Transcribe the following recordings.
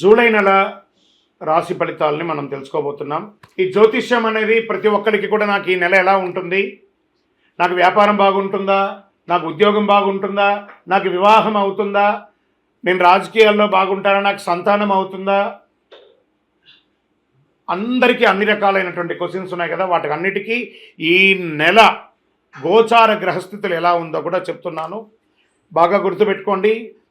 July నెల రాశి ఫలితాలని మనం తెలుసుకోబోతున్నాం. ఈ జ్యోతిష్యం అనేది ప్రతి ఒక్కరికి కూడా నాకు ఈ నెల ఎలా ఉంటుంది? నాకు వ్యాపారం బాగుంటుందా? నాకు ఉద్యోగం బాగుంటుందా? నాకు వివాహం అవుతుందా? నేను రాజకీయాల్లో బాగుంటానా? నాకు సంతానం అవుతుందా? అందరికీ అన్ని రకాలైనటువంటి క్వశ్చన్స్ ఉన్నాయి కదా. వాటికి అన్నిటికీ ఈ నెల గోచార గ్రహస్థితులు ఎలా ఉందో కూడా చెప్తున్నాను. బాగా గుర్తుపెట్టుకోండి.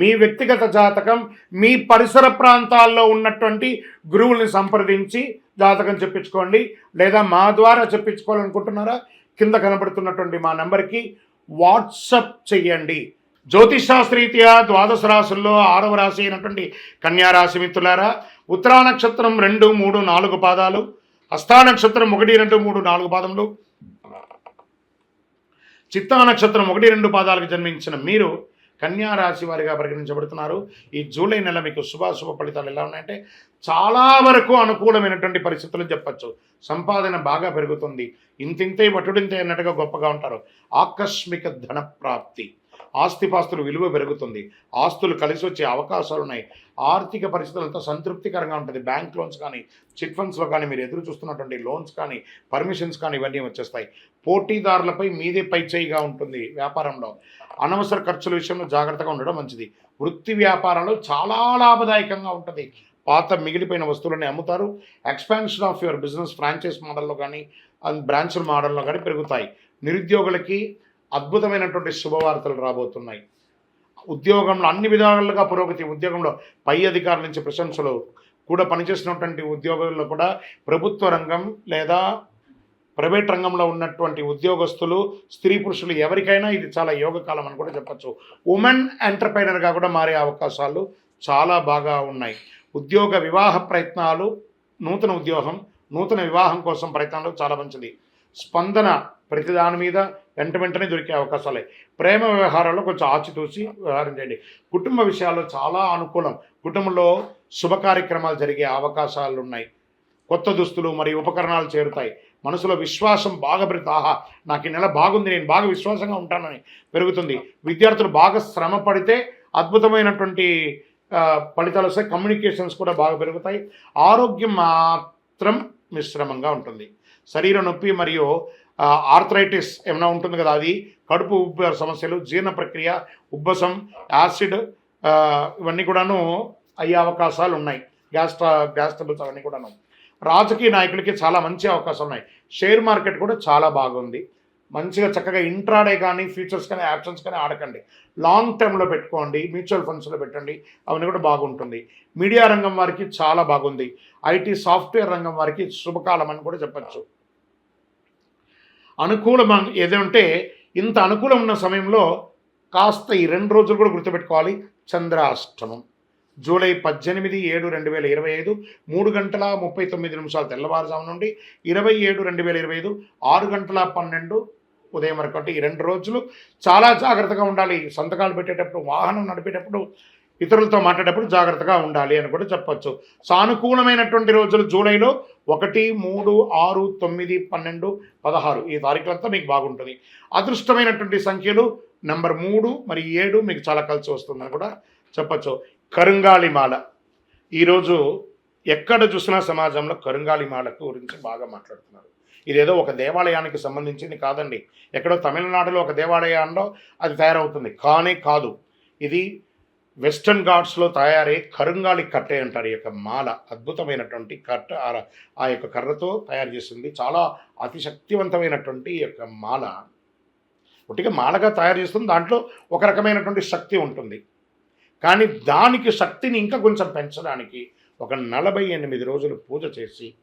మీ వ్యక్తిగత జాతకం మీ పరిసర ప్రాంతాల్లో ఉన్నటువంటి గురువుల్ని సంప్రదించి జాతకం చెప్పించుకోండి. లేదా మా ద్వారా చెప్పించుకోవాలనుకుంటున్నారా? కింద కనబడుతున్నటువంటి మా నెంబర్కి వాట్సప్ చెయ్యండి. జ్యోతిషాస్త్రీత్యా ద్వాదశ రాశుల్లో ఆరవ రాశి అయినటువంటి కన్యారాశి మిత్రులారా ఉత్తరా నక్షత్రం రెండు మూడు నాలుగు పాదాలు హస్తా నక్షత్రం ఒకటి రెండు మూడు నాలుగు పాదములు చిత్తా నక్షత్రం ఒకటి రెండు పాదాలకు జన్మించిన మీరు కన్యా రాశి వారిగా పరిగణించబడుతున్నారు. ఈ జూలై నెల మీకు శుభాశుభ ఫలితాలు ఎలా ఉన్నాయంటే చాలా వరకు అనుకూలమైనటువంటి పరిస్థితులు చెప్పచ్చు. సంపాదన బాగా పెరుగుతుంది. ఇంతింతే వటుడింతే అన్నట్టుగా గొప్పగా ఉంటారు. ఆకస్మిక ధన ప్రాప్తి ఆస్తిపాస్తులు విలువ పెరుగుతుంది. ఆస్తులు కలిసి వచ్చే అవకాశాలు ఉన్నాయి ఆర్థిక పరిస్థితులంతా సంతృప్తికరంగా ఉంటుంది. బ్యాంక్ లోన్స్ కానీ చిట్ ఫండ్స్లో కానీ మీరు ఎదురు చూస్తున్నటువంటి లోన్స్ కానీ పర్మిషన్స్ కానీ ఇవన్నీ వచ్చేస్తాయి. పోటీదారులపై మీదే పై చేయిగా ఉంటుంది వ్యాపారంలో. అనవసర ఖర్చుల విషయంలో జాగ్రత్తగా ఉండడం మంచిది. వృత్తి వ్యాపారంలో చాలా లాభదాయకంగా ఉంటుంది. పాత మిగిలిపోయిన వస్తువులని అమ్ముతారు. Expansion of your business franchise మోడల్లో కానీ బ్రాంచ్ మోడల్లో కానీ పెరుగుతాయి. నిరుద్యోగులకి అద్భుతమైనటువంటి శుభవార్తలు రాబోతున్నాయి. ఉద్యోగంలో అన్ని విధాలుగా పురోగతి ఉద్యోగంలో పై అధికారుల నుంచి ప్రశంసలు కూడా పనిచేసినటువంటి ఉద్యోగుల్లో కూడా ప్రభుత్వ రంగం లేదా ప్రైవేట్ రంగంలో ఉన్నటువంటి ఉద్యోగస్తులు స్త్రీ పురుషులు ఎవరికైనా ఇది చాలా యోగకాలం అని కూడా చెప్పచ్చు. ఉమెన్ ఎంటర్ప్రైనర్గా కూడా మారే అవకాశాలు చాలా బాగా ఉన్నాయి. ఉద్యోగ వివాహ ప్రయత్నాలు నూతన ఉద్యోగం నూతన వివాహం కోసం ప్రయత్నాలు చాలా మంచిది. స్పందన ప్రతి దాని మీద వెంట వెంటనే దొరికే అవకాశాలే. ప్రేమ వ్యవహారాల్లో కొంచెం ఆచితూచి వ్యవహారం చేయండి కుటుంబ విషయాల్లో చాలా అనుకూలం. కుటుంబంలో శుభ కార్యక్రమాలు జరిగే అవకాశాలు ఉన్నాయి కొత్త దుస్తులు మరియు ఉపకరణాలు చేరుతాయి. మనసులో విశ్వాసం బాగా పెరుగుతుంది. ఆహా నాకు ఈ నెల బాగుంది. నేను బాగా విశ్వాసంగా ఉంటానని పెరుగుతుంది. విద్యార్థులు బాగా శ్రమ పడితే అద్భుతమైనటువంటి ఫలితాలు వస్తాయి. కమ్యూనికేషన్స్ కూడా బాగా పెరుగుతాయి. ఆరోగ్యం మాత్రం మిశ్రమంగా ఉంటుంది. శరీర నొప్పి మరియు ఆర్థరైటిస్ ఏమైనా ఉంటుంది కదా అది కడుపు ఉబ్బ సమస్యలు జీర్ణ ప్రక్రియ ఉబ్బసం యాసిడ్ ఇవన్నీ కూడాను అయ్యే అవకాశాలు ఉన్నాయి. గ్యాస్ గ్యాస్ ట్రబుల్స్ అవన్నీ కూడాను. రాజకీయ నాయకులకి చాలా మంచి అవకాశాలు ఉన్నాయి. షేర్ మార్కెట్ కూడా చాలా బాగుంది. మంచిగా చక్కగా ఇంట్రాడే కానీ ఫ్యూచర్స్ కానీ ఆప్షన్స్ కానీ ఆడకండి. లాంగ్ టర్మ్లో పెట్టుకోండి మ్యూచువల్ ఫండ్స్లో పెట్టండి అవన్నీ కూడా బాగుంటుంది. మీడియా రంగం వారికి చాలా బాగుంది. ఐటీ సాఫ్ట్వేర్ రంగం వారికి శుభకాలం అని కూడా చెప్పచ్చు. అనుకూలం ఏదంటే ఇంత అనుకూలం ఉన్న సమయంలో కాస్త ఈ రెండు రోజులు కూడా గుర్తుపెట్టుకోవాలి. చంద్రాష్టమం. జూలై పద్దెనిమిది ఏడు రెండు వేల ఇరవై ఐదు మూడు గంటల ముప్పై తొమ్మిది నిమిషాలు తెల్లవారుజాము నుండి ఇరవై ఏడు రెండు వేల ఇరవై ఐదు ఆరు గంటల పన్నెండు ఉదయం వరకు. అంటే ఈ రెండు రోజులు చాలా జాగ్రత్తగా ఉండాలి. సంతకాలు పెట్టేటప్పుడు వాహనం నడిపేటప్పుడు ఇతరులతో మాట్లాడేటప్పుడు జాగ్రత్తగా ఉండాలి అని కూడా చెప్పొచ్చు. సానుకూలమైనటువంటి రోజులు జూలైలో ఒకటి మూడు ఆరు తొమ్మిది పన్నెండు పదహారు ఈ తారీఖులంతా మీకు బాగుంటుంది. అదృష్టమైనటువంటి సంఖ్యలు నెంబర్ మూడు మరి ఏడు మీకు చాలా కలిసి వస్తుందని కూడా చెప్పచ్చు. కరుంగాలిమాల. ఈరోజు ఎక్కడ చూసినా సమాజంలో కరుంగాలిమాల గురించి బాగా మాట్లాడుతున్నారు. ఇదేదో ఒక దేవాలయానికి సంబంధించింది కాదండి. ఎక్కడో తమిళనాడులో ఒక దేవాలయంలో అది తయారవుతుంది. కానీ కాదు. ఇది వెస్టర్న్ ఘాట్స్లో తయారై కరుంగాళి కట్టే అంటారు ఈ యొక్క మాల. అద్భుతమైనటువంటి కట్ట. ఆ- ఆ యొక్క కర్రతో తయారు చేసింది. చాలా అతి శక్తివంతమైనటువంటి ఈ యొక్క మాల. ఒకటిగా మాలగా తయారు చేస్తుంది. దాంట్లో ఒక రకమైనటువంటి శక్తి ఉంటుంది. కానీ దానికి శక్తిని ఇంకా కొంచెం పెంచడానికి ఒక నలభై ఎనిమిది రోజులు పూజ చేసి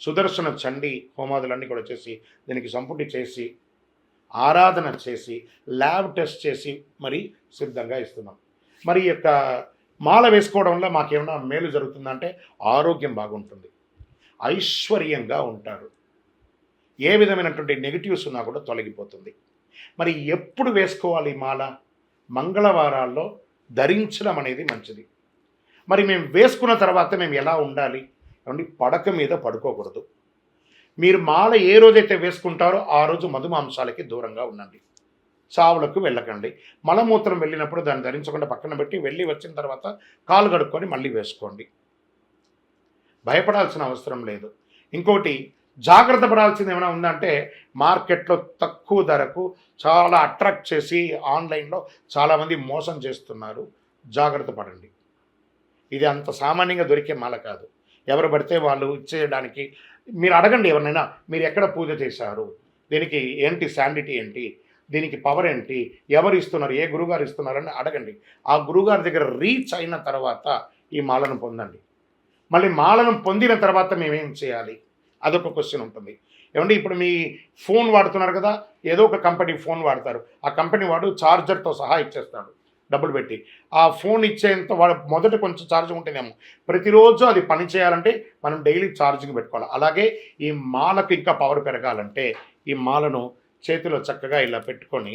సుదర్శన చండి హోమాదులన్నీ కూడా చేసి దీనికి సంపుటి చేసి ఆరాధన చేసి ల్యాబ్ టెస్ట్ చేసి మరి సిద్ధంగా ఇస్తున్నాం. మరి యొక్క మాల వేసుకోవడం వల్ల మాకేమైనా మేలు జరుగుతుందంటే ఆరోగ్యం బాగుంటుంది. ఐశ్వర్యంగా ఉంటారు. ఏ విధమైనటువంటి నెగిటివ్స్ ఉన్నా కూడా తొలగిపోతుంది. మరి ఎప్పుడు వేసుకోవాలి మాల? మంగళవారాల్లో ధరించడం అనేది మంచిది. మరి మేము వేసుకున్న తర్వాత మేము ఎలా ఉండాలి? ఏమండి? పడక మీద పడుకోకూడదు. మీరు మాల ఏ రోజైతే వేసుకుంటారో ఆ రోజు మధుమాంసాలకి దూరంగా ఉండండి. చావులకు వెళ్ళకండి. మలమూత్రం వెళ్ళినప్పుడు దాన్ని ధరించకుండా పక్కన పెట్టి వెళ్ళి వచ్చిన తర్వాత కాలు కడుక్కొని మళ్ళీ వేసుకోండి. భయపడాల్సిన అవసరం లేదు. ఇంకోటి జాగ్రత్త పడాల్సింది ఏమైనా ఉందంటే మార్కెట్లో తక్కువ ధరకు చాలా అట్రాక్ట్ చేసి ఆన్లైన్లో చాలామంది మోసం చేస్తున్నారు. జాగ్రత్త పడండి. ఇది అంత సామాన్యంగా దొరికే మాల కాదు. ఎవరు పడితే వాళ్ళు ఇచ్చేయడానికి మీరు అడగండి ఎవరినైనా మీరు ఎక్కడ పూజ చేశారు? దీనికి ఏంటి శాండిటీ ఏంటి? దీనికి పవర్ ఏంటి? ఎవరు ఇస్తున్నారు? ఏ గురుగారు ఇస్తున్నారని అడగండి. ఆ గురుగారి దగ్గర రీచ్ అయిన తర్వాత ఈ మాలను పొందండి. మళ్ళీ మాలను పొందిన తర్వాత మేమేం చేయాలి? అదొక క్వశ్చన్ ఉంటుంది. ఏమంటే ఇప్పుడు మీ ఫోన్ వాడుతున్నారు కదా? ఏదో ఒక కంపెనీ ఫోన్ వాడతారు. ఆ కంపెనీ వాడు ఛార్జర్తో సహా ఇచ్చేస్తాడు. డబ్బులు పెట్టి. ఆ ఫోన్ ఇచ్చేంత వాడు మొదట కొంచెం ఛార్జ్ ఉంటేనేమో ప్రతిరోజు అది పని చేయాలంటే మనం డైలీ ఛార్జింగ్ పెట్టుకోవాలి. అలాగే ఈ మాలకు ఇంకా పవర్ పెరగాలంటే ఈ మాలను చేతిలో చక్కగా ఇలా పెట్టుకొని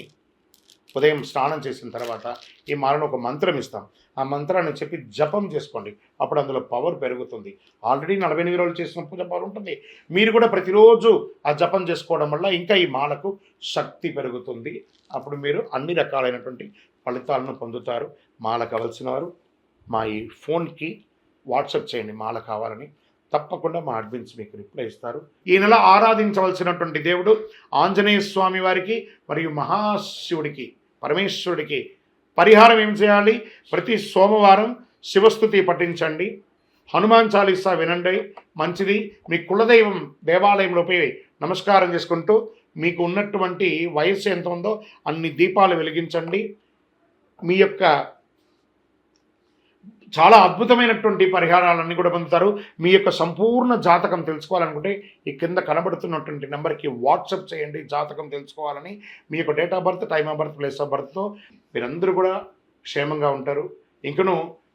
ఉదయం స్నానం చేసిన తర్వాత ఈ మాలను ఒక మంత్రం ఇస్తాం. ఆ మంత్రాన్ని చెప్పి జపం చేసుకోండి. అప్పుడు అందులో పవర్ పెరుగుతుంది. ఆల్రెడీ నలభై ఎనిమిది రోజులు చేసిన పూజ పవర్ ఉంటుంది. మీరు కూడా ప్రతిరోజు ఆ జపం చేసుకోవడం వల్ల ఇంకా ఈ మాలకు శక్తి పెరుగుతుంది. అప్పుడు మీరు అన్ని రకాలైనటువంటి ఫలితాలను పొందుతారు. మాల కావలసిన వారు మా ఈ ఫోన్కి వాట్సాప్ చేయండి. మాల కావాలని. తప్పకుండా మా అడ్మిన్స్ మీకు రిప్లై ఇస్తారు. ఈ నెల ఆరాధించవలసినటువంటి దేవుడు ఆంజనేయ స్వామి వారికి మరియు మహాశివుడికి పరమేశ్వరుడికి పరిహారం ఏం చేయాలి? ప్రతి సోమవారం శివస్థుతి పఠించండి. హనుమాన్ చాలీసా వినండి. మంచిది. మీ కులదైవం దేవాలయంలో పోయి నమస్కారం చేసుకుంటూ మీకు ఉన్నటువంటి వయస్సు ఎంత ఉందో అన్ని దీపాలు వెలిగించండి. మీ యొక్క చాలా అద్భుతమైనటువంటి పరిహారాలన్నీ కూడా పొందుతారు. మీ యొక్క సంపూర్ణ జాతకం తెలుసుకోవాలనుకుంటే ఈ కింద కనబడుతున్నటువంటి నెంబర్కి వాట్సప్ చేయండి జాతకం తెలుసుకోవాలని. మీ యొక్క date of birth time of birth place of బర్త్తో మీరందరూ కూడా క్షేమంగా ఉంటారు. ఇంకను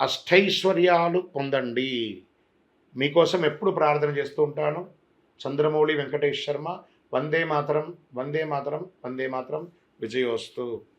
అష్టైశ్వర్యాలు పొందండి. మీకోసం ఎప్పుడు ప్రార్థన చేస్తూ ఉంటాను. చంద్రమౌళి వెంకటేష్ శర్మ వందే మాతరం వందే మాతరం వందే మాతరం విజయోస్తు.